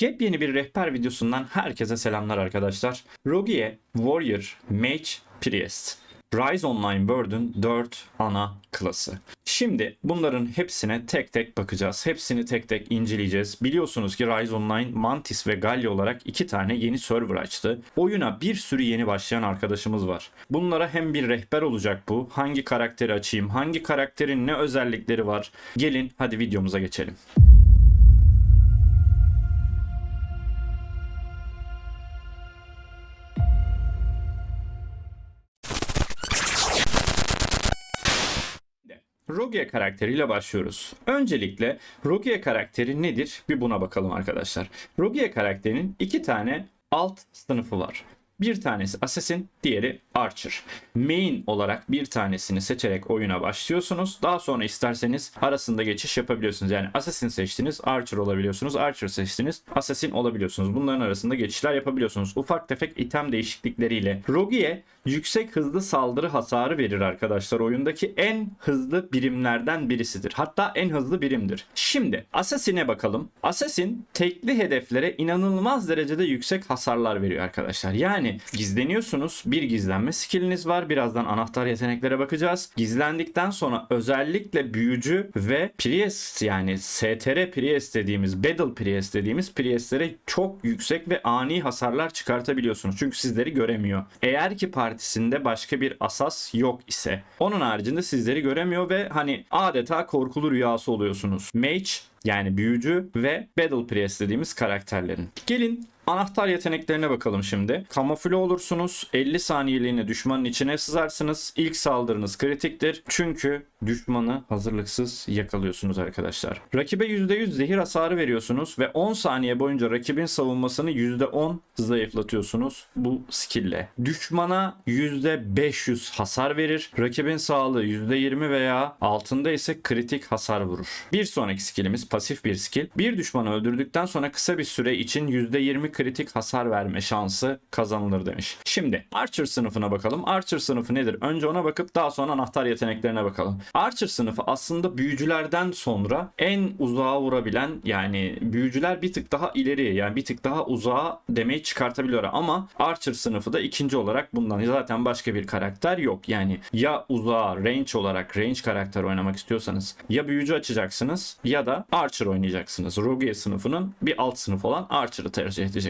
Yepyeni bir rehber videosundan herkese selamlar arkadaşlar. Rogue, Warrior, Mage, Priest. Rise Online World'ün 4 ana klası. Şimdi bunların hepsine tek tek bakacağız. Hepsini tek tek inceleyeceğiz. Biliyorsunuz ki Rise Online, Mantis ve Gallia olarak iki tane yeni server açtı. Oyuna bir sürü yeni başlayan arkadaşımız var. Bunlara hem bir rehber olacak bu. Hangi karakteri açayım, hangi karakterin ne özellikleri var. Gelin hadi videomuza geçelim. Rogue karakteriyle başlıyoruz. Öncelikle Rogue karakteri nedir? Bir buna bakalım arkadaşlar. Rogue karakterinin iki tane alt sınıfı var. Bir tanesi Assassin, diğeri Archer. Main olarak bir tanesini seçerek oyuna başlıyorsunuz. Daha sonra isterseniz arasında geçiş yapabiliyorsunuz. Yani Assassin seçtiniz, Archer olabiliyorsunuz. Archer seçtiniz, Assassin olabiliyorsunuz. Bunların arasında geçişler yapabiliyorsunuz. Ufak tefek item değişiklikleriyle. Rogue'ye yüksek hızlı saldırı hasarı verir arkadaşlar. Oyundaki en hızlı birimlerden birisidir. Hatta en hızlı birimdir. Şimdi Assassin'e bakalım. Assassin tekli hedeflere inanılmaz derecede yüksek hasarlar veriyor arkadaşlar. Yani gizleniyorsunuz. Bir gizlenme skilliniz var. Birazdan anahtar yeteneklere bakacağız. Gizlendikten sonra özellikle büyücü ve Priest yani STR Priest dediğimiz Battle Priest dediğimiz Priest'lere çok yüksek ve ani hasarlar çıkartabiliyorsunuz. Çünkü sizleri göremiyor. Eğer ki partisinde başka bir asas yok ise onun haricinde sizleri göremiyor ve hani adeta korkulu rüyası oluyorsunuz. Mage yani büyücü ve Battle Priest dediğimiz karakterlerin. Gelin Anahtar yeteneklerine bakalım şimdi. Kamufle olursunuz. 50 saniyeliğine düşmanın içine sızarsınız. İlk saldırınız kritiktir. Çünkü düşmanı hazırlıksız yakalıyorsunuz arkadaşlar. Rakibe %100 zehir hasarı veriyorsunuz ve 10 saniye boyunca rakibin savunmasını %10 zayıflatıyorsunuz bu skill'le. Düşmana %500 hasar verir. Rakibin sağlığı %20 veya altında ise kritik hasar vurur. Bir sonraki skillimiz pasif bir skill. Bir düşmanı öldürdükten sonra kısa bir süre için %20 kritik hasar verme şansı kazanılır demiş. Şimdi Archer sınıfına bakalım. Archer sınıfı nedir? Önce ona bakıp daha sonra anahtar yeteneklerine bakalım. Archer sınıfı aslında büyücülerden sonra en uzağa vurabilen yani büyücüler bir tık daha ileriye yani bir tık daha uzağa demeyi çıkartabiliyor ama Archer sınıfı da ikinci olarak bundan zaten başka bir karakter yok. Yani ya uzağa range olarak range karakter oynamak istiyorsanız ya büyücü açacaksınız ya da Archer oynayacaksınız. Rogue sınıfının bir alt sınıf olan Archer'ı tercih edeceksiniz.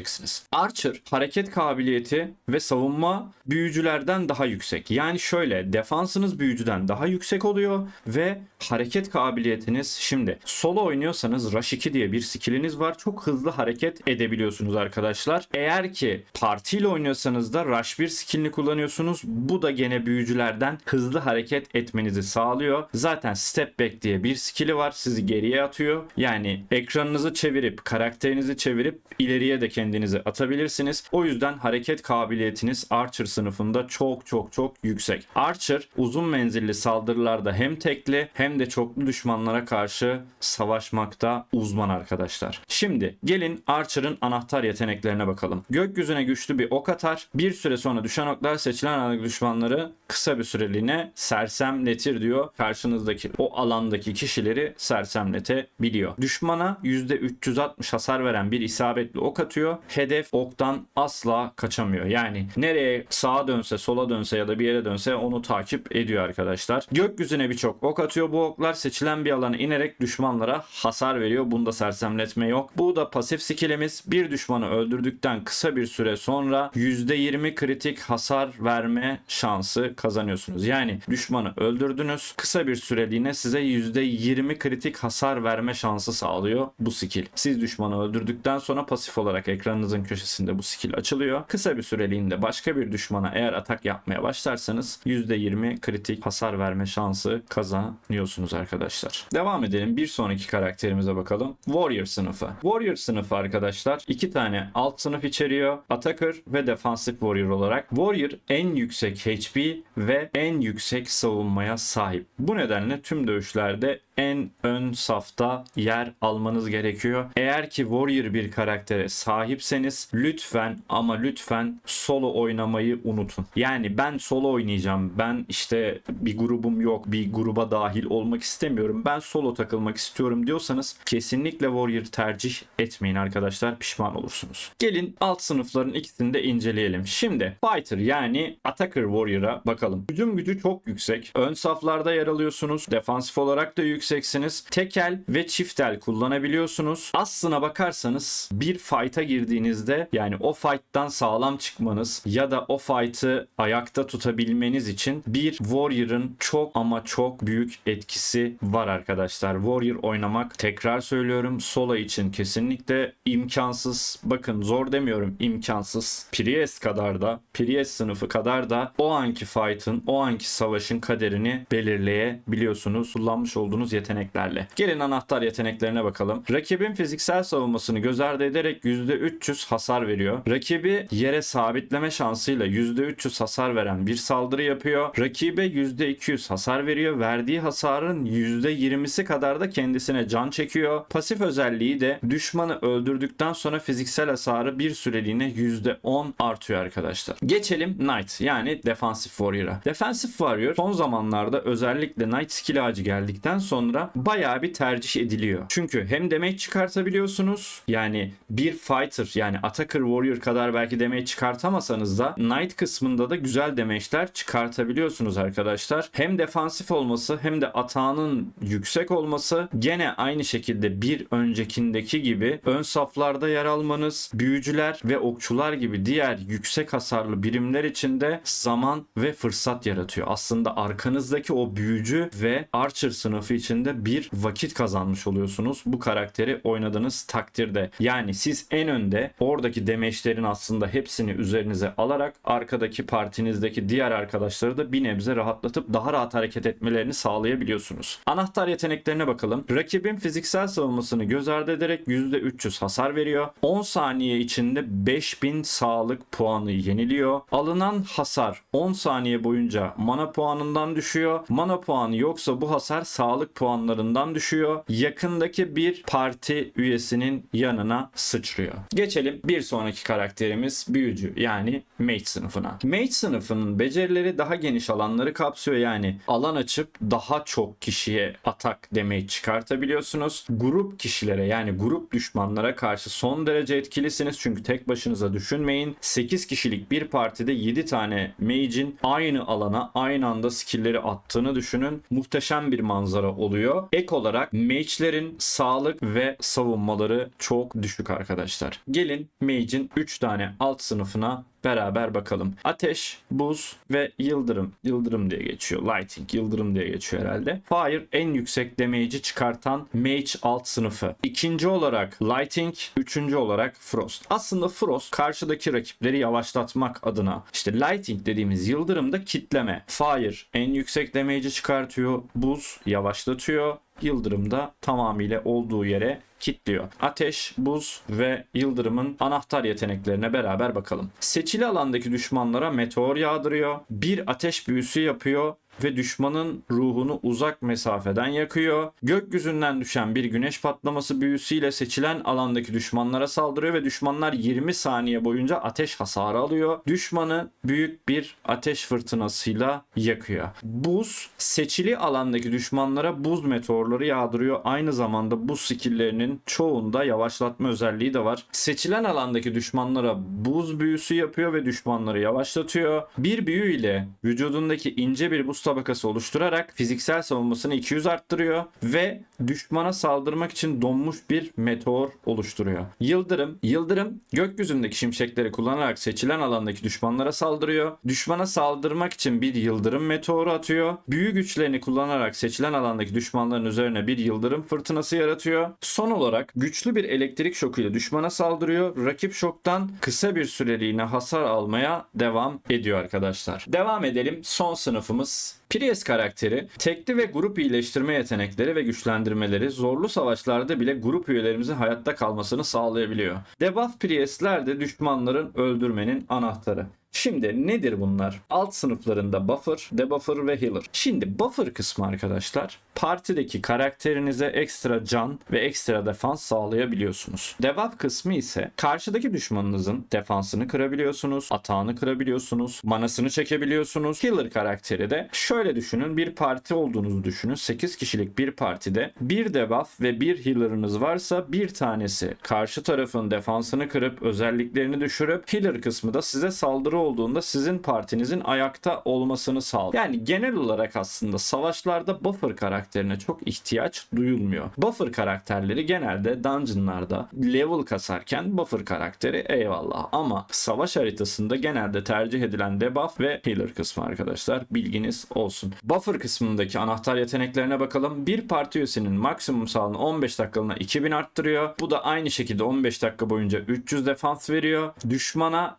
Archer hareket kabiliyeti ve savunma büyücülerden daha yüksek. Yani şöyle defansınız büyücüden daha yüksek oluyor ve hareket kabiliyetiniz şimdi solo oynuyorsanız Rush 2 diye bir skilliniz var. Çok hızlı hareket edebiliyorsunuz arkadaşlar. Eğer ki partiyle oynuyorsanız da Rush 1 skillini kullanıyorsunuz. Bu da gene büyücülerden hızlı hareket etmenizi sağlıyor. Zaten Step Back diye bir skill'i var. Sizi geriye atıyor. Yani ekranınızı çevirip karakterinizi çevirip ileriye de kendinizi atabilirsiniz. O yüzden hareket kabiliyetiniz Archer sınıfında çok çok çok yüksek. Archer uzun menzilli saldırılarda hem tekli hem de çoklu düşmanlara karşı savaşmakta uzman arkadaşlar. Şimdi gelin Archer'ın anahtar yeteneklerine bakalım. Gökyüzüne güçlü bir ok atar. Bir süre sonra düşen oklar seçilen düşmanları kısa bir süreliğine sersemletir diyor. Karşınızdaki o alandaki kişileri sersemletebiliyor. Düşmana %360 hasar veren bir isabetli ok atıyor. Hedef oktan asla kaçamıyor. Yani nereye sağa dönse, sola dönse ya da bir yere dönse onu takip ediyor arkadaşlar. Gökyüzüne birçok ok atıyor. Bu oklar seçilen bir alana inerek düşmanlara hasar veriyor. Bunda sersemletme yok. Bu da pasif skillimiz. Bir düşmanı öldürdükten kısa bir süre sonra %20 kritik hasar verme şansı kazanıyorsunuz. Yani düşmanı öldürdünüz. Kısa bir süreliğine size %20 kritik hasar verme şansı sağlıyor bu skill. Siz düşmanı öldürdükten sonra pasif olarak ekranınızın köşesinde bu skill açılıyor. Kısa bir süreliğinde başka bir düşmana eğer atak yapmaya başlarsanız %20 kritik hasar verme şansı kazanıyorsunuz arkadaşlar. Devam edelim. Bir sonraki karakterimize bakalım. Warrior sınıfı. Warrior sınıfı arkadaşlar iki tane alt sınıf içeriyor. Attacker ve Defensive Warrior olarak. Warrior en yüksek HP ve en yüksek savunmaya sahip. Bu nedenle tüm dövüşlerde en ön safta yer almanız gerekiyor. Eğer ki Warrior bir karaktere sahipseniz lütfen ama lütfen solo oynamayı unutun. Yani ben solo oynayacağım. Ben işte bir grubum yok. Bir gruba dahil olmak istemiyorum. Ben solo takılmak istiyorum diyorsanız kesinlikle Warrior tercih etmeyin arkadaşlar. Pişman olursunuz. Gelin alt sınıfların ikisini de inceleyelim. Şimdi Fighter yani Attacker Warrior'a bakalım. Hücum gücü çok yüksek. Ön saflarda yer alıyorsunuz. Defansif olarak da yükseksiniz. Tekel ve çiftel kullanabiliyorsunuz. Aslına bakarsanız bir fight'a girdiğinizde yani o fight'tan sağlam çıkmanız ya da o fight'ı ayakta tutabilmeniz için bir Warrior'ın çok ama çok büyük etkisi var arkadaşlar. Warrior oynamak tekrar söylüyorum solo için kesinlikle imkansız. Bakın zor demiyorum imkansız. Priest kadar da Priest sınıfı kadar da o anki fight'ın o anki savaşın kaderini belirleyebiliyorsunuz kullanmış olduğunuz yeteneklerle. Gelin anahtar yeteneklerine bakalım. Rakibin fiziksel savunmasını göz ardı ederek %300 hasar veriyor. Rakibi yere sabitleme şansıyla %300 hasar veren bir saldırı yapıyor. Rakibe %200 hasar veriyor. Verdiği hasarın %20'si kadar da kendisine can çekiyor. Pasif özelliği de düşmanı öldürdükten sonra fiziksel hasarı bir süreliğine %10 artıyor arkadaşlar. Geçelim Knight yani Defensive Warrior'a. Defensive Warrior son zamanlarda özellikle Knight skill ağacı geldikten sonra bayağı bir tercih ediliyor. Çünkü hem damage çıkartabiliyorsunuz yani bir fighter yani Attacker Warrior kadar belki damage çıkartamasanız da Knight kısmında da güzel damage'ler çıkartabiliyorsunuz arkadaşlar. Hem defansif olması hem de atağının yüksek olması gene aynı şekilde bir öncekindeki gibi ön saflarda yer almanız, büyücüler ve okçular gibi diğer yüksek hasarlı birimler için de zaman ve fırsat yaratıyor. Aslında arkanızdaki o büyücü ve archer sınıfı içinde bir vakit kazanmış oluyorsunuz bu karakteri oynadığınız takdirde. Yani siz en önde oradaki demeçlerin aslında hepsini üzerinize alarak arkadaki partinizdeki diğer arkadaşları da bir nebze rahatlatıp daha rahat hareket etmelerini sağlayabiliyorsunuz. Anahtar yeteneklerine bakalım. Rakibin fiziksel savunmasını göz ardı ederek %300 hasar veriyor. 10 saniye içinde 5000 sağlık puanı yeniliyor. Alınan hasar 10 saniye boyunca mana puanından düşüyor. Mana puanı yoksa bu hasar sağlık puanlarından düşüyor. Yakındaki bir parti üyesinin yanına sıçrıyor. Geçelim bir sonraki karakterimiz büyücü yani mage sınıfına. Mage sınıfının becerileri daha geniş alanları kapsıyor yani alan açıp daha çok kişiye atak demeyi çıkartabiliyorsunuz. Grup kişilere yani grup düşmanlara karşı son derece etkilisiniz çünkü tek başınıza düşünmeyin. 8 kişilik bir partide 7 tane mage'in aynı alana aynı anda skill'leri attığını düşünün. Muhteşem bir manzara oluyor. Ek olarak mage'lerin sağlık ve savunmaları çok düşük arkadaşlar. Gelin mage'in 3 tane alt sınıfına beraber bakalım. Ateş, buz ve yıldırım. Yıldırım diye geçiyor. Lighting, yıldırım diye geçiyor herhalde. Fire en yüksek damage'i çıkartan mage alt sınıfı. İkinci olarak Lighting, üçüncü olarak Frost. Aslında Frost karşıdaki rakipleri yavaşlatmak adına işte Lighting dediğimiz yıldırım da kitleme. Fire en yüksek damage'i çıkartıyor. Buz yavaşlatıyor. Yıldırım da tamamıyla olduğu yere kitliyor. Ateş, buz ve yıldırımın anahtar yeteneklerine beraber bakalım. Seçili alandaki düşmanlara meteor yağdırıyor. Bir ateş büyüsü yapıyor ve düşmanın ruhunu uzak mesafeden yakıyor. Gökyüzünden düşen bir güneş patlaması büyüsüyle seçilen alandaki düşmanlara saldırıyor ve düşmanlar 20 saniye boyunca ateş hasarı alıyor. Düşmanı büyük bir ateş fırtınasıyla yakıyor. Buz seçili alandaki düşmanlara buz meteorları yağdırıyor. Aynı zamanda buz skilllerinin çoğunda yavaşlatma özelliği de var. Seçilen alandaki düşmanlara buz büyüsü yapıyor ve düşmanları yavaşlatıyor. Bir büyü ile vücudundaki ince bir buz tabakası oluşturarak fiziksel savunmasını 200 arttırıyor ve düşmana saldırmak için donmuş bir meteor oluşturuyor. Yıldırım, yıldırım gökyüzündeki şimşekleri kullanarak seçilen alandaki düşmanlara saldırıyor. Düşmana saldırmak için bir yıldırım meteoru atıyor. Büyü güçlerini kullanarak seçilen alandaki düşmanların üzerine bir yıldırım fırtınası yaratıyor. Son olarak güçlü bir elektrik şokuyla düşmana saldırıyor. Rakip şoktan kısa bir süreliğine hasar almaya devam ediyor arkadaşlar. Devam edelim. Son sınıfımız Priest karakteri tekli ve grup iyileştirme yetenekleri ve güçlendirmeleri zorlu savaşlarda bile grup üyelerimizin hayatta kalmasını sağlayabiliyor. Debuff Priest'ler de düşmanların öldürmenin anahtarı. Şimdi nedir bunlar? Alt sınıflarında buffer, debuffer ve healer. Şimdi buffer kısmı arkadaşlar partideki karakterinize ekstra can ve ekstra defans sağlayabiliyorsunuz. Debuff kısmı ise karşıdaki düşmanınızın defansını kırabiliyorsunuz, atağını kırabiliyorsunuz, manasını çekebiliyorsunuz. Healer karakteri de şöyle düşünün bir parti olduğunuzu düşünün. 8 kişilik bir partide bir debuff ve bir healer'ınız varsa bir tanesi karşı tarafın defansını kırıp özelliklerini düşürüp healer kısmı da size saldırı olduğunda sizin partinizin ayakta olmasını sağlıyor. Yani genel olarak aslında savaşlarda buffer karakterine çok ihtiyaç duyulmuyor. Buffer karakterleri genelde dungeonlarda level kasarken buffer karakteri eyvallah ama savaş haritasında genelde tercih edilen debuff ve healer kısmı arkadaşlar bilginiz olsun. Buffer kısmındaki anahtar yeteneklerine bakalım. Bir parti üyesinin maksimum sağlığını 15 dakikalığına 2000 arttırıyor. Bu da aynı şekilde 15 dakika boyunca 300 defans veriyor. Düşmana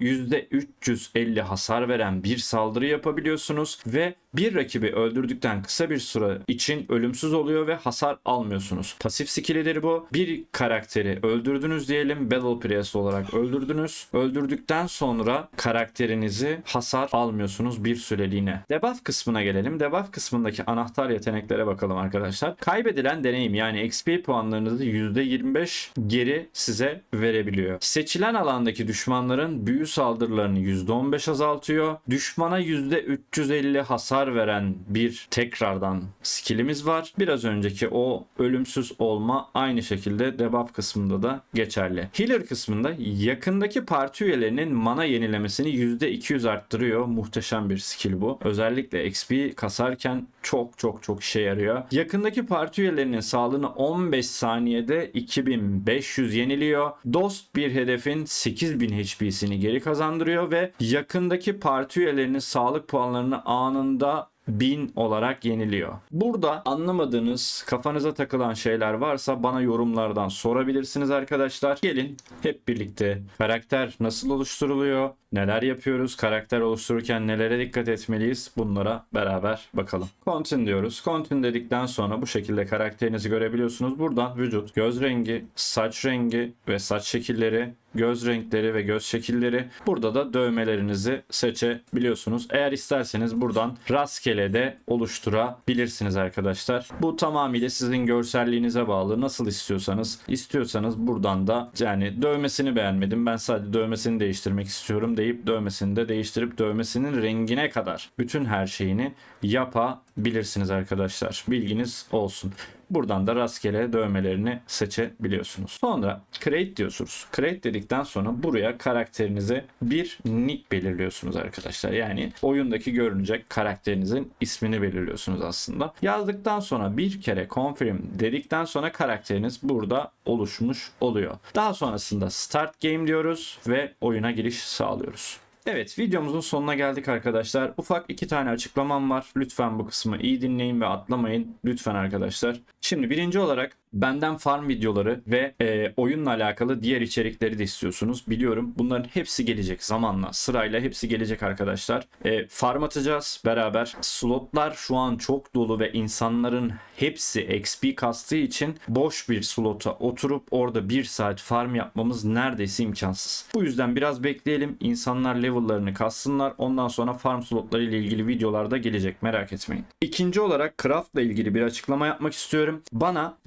%350 hasar veren bir saldırı yapabiliyorsunuz ve bir rakibi öldürdükten kısa bir süre için ölümsüz oluyor ve hasar almıyorsunuz. Pasif skillidir bu. Bir karakteri öldürdünüz diyelim. Battle Priest olarak öldürdünüz. Öldürdükten sonra karakterinizi hasar almıyorsunuz bir süreliğine. Debuff kısmına gelelim. Debuff kısmındaki anahtar yeteneklere bakalım arkadaşlar. Kaybedilen deneyim yani XP puanlarınızı %25 geri size verebiliyor. Seçilen alandaki düşmanların büyü saldırılarını %15 azaltıyor. Düşmana %350 hasar veren bir tekrardan skillimiz var. Biraz önceki o ölümsüz olma aynı şekilde debuff kısmında da geçerli. Healer kısmında yakındaki parti üyelerinin mana yenilemesini %200 arttırıyor. Muhteşem bir skill bu. Özellikle XP kasarken çok çok çok işe yarıyor. Yakındaki parti üyelerinin sağlığını 15 saniyede 2500 yeniliyor. Dost bir hedefin 8000 HP'sini geri kazandırıyor ve yakındaki parti üyelerinin sağlık puanlarını anında 1000 olarak yeniliyor. Burada anlamadığınız, kafanıza takılan şeyler varsa bana yorumlardan sorabilirsiniz arkadaşlar. Gelin hep birlikte karakter nasıl oluşturuluyor, neler yapıyoruz, karakter oluştururken nelere dikkat etmeliyiz bunlara beraber bakalım. Continue diyoruz. Continue dedikten sonra bu şekilde karakterinizi görebiliyorsunuz. Buradan vücut, göz rengi, saç rengi ve saç şekilleri göz renkleri ve göz şekilleri. Burada da dövmelerinizi seçebiliyorsunuz. Eğer isterseniz buradan rastgele de oluşturabilirsiniz arkadaşlar. Bu tamamıyla sizin görselliğinize bağlı. Nasıl istiyorsanız istiyorsanız buradan da yani dövmesini beğenmedim. Ben sadece dövmesini değiştirmek istiyorum deyip dövmesini de değiştirip dövmesinin rengine kadar bütün her şeyini yapabilirsiniz arkadaşlar. Bilginiz olsun. Buradan da rastgele dövmelerini seçebiliyorsunuz. Sonra create diyorsunuz. Create dedikten sonra buraya karakterinize bir nick belirliyorsunuz arkadaşlar. Yani oyundaki görünecek karakterinizin ismini belirliyorsunuz aslında. Yazdıktan sonra bir kere confirm dedikten sonra karakteriniz burada oluşmuş oluyor. Daha sonrasında start game diyoruz ve oyuna giriş sağlıyoruz. Evet videomuzun sonuna geldik arkadaşlar. Ufak iki tane açıklamam var. Lütfen bu kısmı iyi dinleyin ve atlamayın. Lütfen arkadaşlar. Şimdi birinci olarak benden farm videoları ve e, oyunla alakalı diğer içerikleri de istiyorsunuz. Biliyorum bunların hepsi gelecek zamanla. Sırayla hepsi gelecek arkadaşlar. E, farm atacağız beraber. Slotlar şu an çok dolu ve insanların hepsi XP kastığı için boş bir slota oturup orada bir saat farm yapmamız neredeyse imkansız. Bu yüzden biraz bekleyelim. İnsanlar level'larını kassınlar. Ondan sonra farm slotları ile ilgili videolarda gelecek. Merak etmeyin. İkinci olarak craft ile ilgili bir açıklama yapmak istiyorum. Bana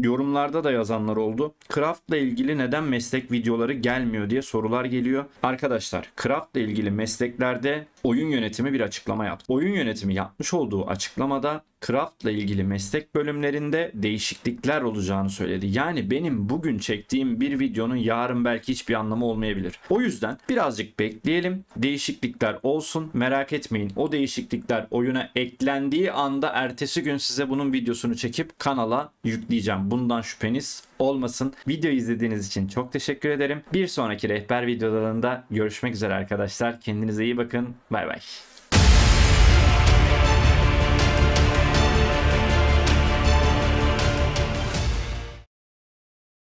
yorumlarda da yazanlar oldu. Craft ile ilgili neden meslek videoları gelmiyor diye sorular geliyor. Arkadaşlar craft ile ilgili mesleklerde oyun yönetimi bir açıklama yaptı. Oyun yönetimi yapmış olduğu açıklamada craft ile ilgili meslek bölümlerinde değişiklikler olacağını söyledi. Yani benim bugün çektiğim bir videonun yarın belki hiçbir anlamı olmayabilir. O yüzden birazcık bekleyelim. Değişiklikler olsun. Merak etmeyin. O değişiklikler oyuna eklendiği anda ertesi gün size bunun videosunu çekip kanala yükleyeceğim. Bundan şüpheniz olmasın. Video izlediğiniz için çok teşekkür ederim. Bir sonraki rehber videolarında görüşmek üzere arkadaşlar. Kendinize iyi bakın. Bay bay.